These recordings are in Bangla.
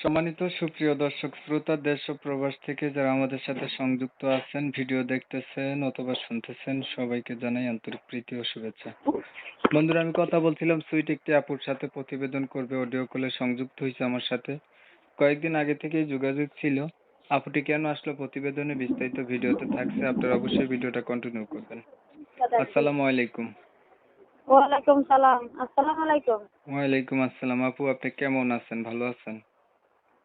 সম্মানিত সুপ্রিয় দর্শক শ্রোতা দেশ ও প্রবাস থেকে যারা আমাদের সাথে সংযুক্ত আছেন ভিডিও দেখতেছেন অথবা শুনতেছেন সবাইকে জানাই আন্তরিক প্রীতি ও শুভেচ্ছা। বন্ধুরা আমি কথা বলছিলাম সুইট একটি আপুর সাথে প্রতিবেদন করবে অডিও কলে সংযুক্ত হয়েছে আমার সাথে। কয়েকদিন আগে থেকেই যোগাযোগ ছিল। আপুটি কেন আসলো প্রতিবেদনে বিস্তারিত ভিডিওতে থাকছে আপনারা অবশ্যই ভিডিওটা কন্টিনিউ করবেন। আসসালামু আলাইকুম। ওয়ালাইকুম সালাম। আসসালামু আলাইকুম। ওয়ালাইকুম আসসালাম। আপু আপনি কেমন আছেন? ভালো আছেন?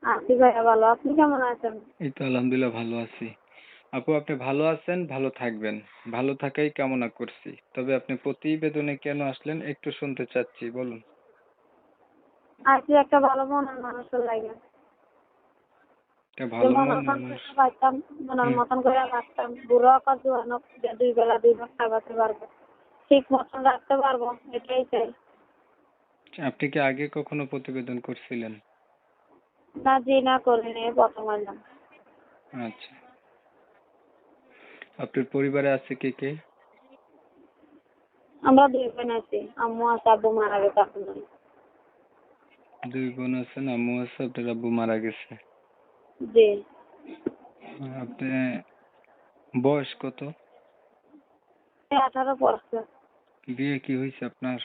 আছি ভাইয়া ভালো। আপনি কেমন আছেন? এই তো আলহামদুলিল্লাহ ভালো আছি। আপু আপনি ভালো আছেন? ভালো থাকবেন। ভালো থাকাই কামনা করছি। তবে আপনি প্রতিবেদনে কেন আসলেন একটু শুনতে চাচ্ছি বলুন। আছি একটা ভালো মনের মানুষের লাগে। একটা ভালো যেমন মানুষ। খেতে মনের মতন করে রাখতাম বুড়ো আকার জোয়ানো দুই বেলা দুই ভাগ খাওয়াতে পারব। ঠিক মতন রাখতে পারব এটাই চাই। আপনি কি আগে কখনো প্রতিবেদন করছিলেন? না জি না করিনি এই প্রথম এলাম আচ্ছা। আপনার পরিবারে আছে কে কে? আমরা দুই বোন আছি আম্মু আছে আব্বু মারা গেছে নাই দুই বোন আছেন আম্মু আছে আপনার আব্বু মারা গেছে। জি। আপনি বয়স কত? আঠারো পড়ছে বিয়ে কি হয়েছে আপনার?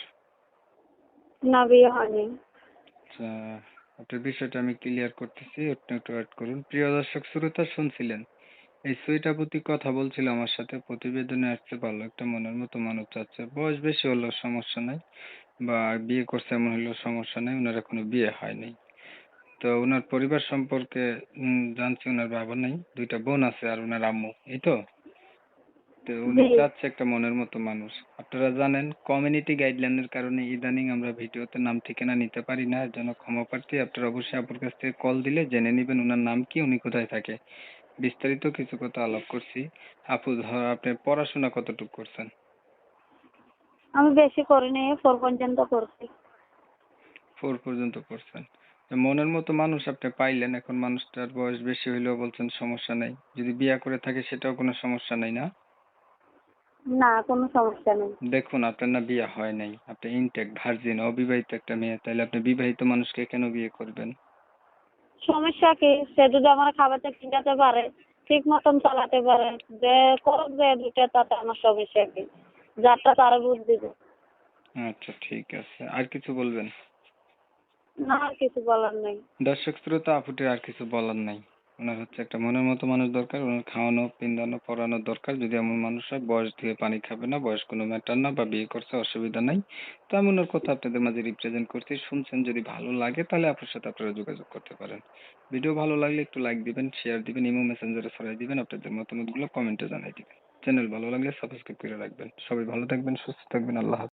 না বিয়ে হয়নি। আচ্ছা। আপনার বিষয়টা আমি ক্লিয়ার করতেছি আপনি একটু অ্যাড করুন। প্রিয় দর্শক, শ্রোতা শুনছিলেন? এই সুইটা প্রতি কথা বলছিল আমার সাথে, প্রতিবেদনে আসছে, ভালো একটা মনের মতো মানুষ চাচ্ছে বয়স বেশি হলেও সমস্যা নাই, বা বিয়ে করছে এমন হলেও সমস্যা নেই ওনার এখনও বিয়ে হয়নি। তো ওনার পরিবার সম্পর্কে জানছি ওনার বাবা নেই, দুইটা বোন আছে আর ওনার আম্মু, এই তো? তো উনি চাচ্ছে একটা মনের মতো মানুষ। আপনারা জানেন কমিউনিটি গাইডলাইনের কারণে ইদানিং আমরা ভিডিওতে নাম ঠিকানা নিতে পারি না এর জন্য ক্ষমা প্রার্থী। আপনারা অবশ্যই আপুর কাছ থেকে কল দিলে জেনে নেবেন ওনার নাম কি উনি কোথায় থাকে। বিস্তারিত কিছু কথা আলাপ করছি। আপু ধর আপনি পড়াশোনা কতটুকু করছেন? আমি বেশি করিনি ফোর পর্যন্ত করছি। ফোর পর্যন্ত করছেন। মনের মতো মানুষ আপনি পাইলেন এখন মানুষটার বয়স বেশি হইলেও বলছেন সমস্যা নাই। যদি বিয়া করে থাকে সেটাও কোনো সমস্যা নাই না? না কোনো সমস্যা নেই। দেখুন আপনার না বিয়ে হয় নাই। আপনি ইনটেক ভার্জিন অবিবাহিত একটা মেয়ে তাহলে আপনি বিবাহিত মানুষকে কেন বিয়ে করবেন? সমস্যা কি? সে যদি আমার খাবারটা কিনাতে পারে ঠিক মতন চালাতে পারে যে করুক যে দুইটা তাতে আমার সমস্যা কি যারটা তারা বুঝ দিব। আচ্ছা ঠিক আছে। আর কিছু বলবেন? না আর কিছু বলার নেই। দর্শক শ্রোতা আপুটির আর কিছু বলার নাই। ওনার হচ্ছে একটা মনের মতো মানুষ দরকার, ওনার খাওয়ানো, পিন্ধানো পড়ানোর দরকার। যদি এমন মানুষ হয়, বয়স দিয়ে পানি খাবে না বয়স কোনো ম্যাটার না বা বিয়ে করছে, অসুবিধা নাই। তো আমি ওনার কথা আপনাদের মাঝে রিপ্রেজেন্ট করছি। শুনছেন, যদি ভালো লাগে তাহলে আপনার সাথে আপনারা যোগাযোগ করতে পারেন। ভিডিও ভালো লাগলে একটু লাইক দিবেন শেয়ার দিবেন ইমো মেসেঞ্জারে ছড়াই দিবেন, আপনাদের মতামতগুলো কমেন্টে জানাই দিবেন। চ্যানেল ভালো লাগলে সাবস্ক্রাইব করে রাখবেন। সবাই ভালো থাকবেন, সুস্থ থাকবেন, আল্লাহ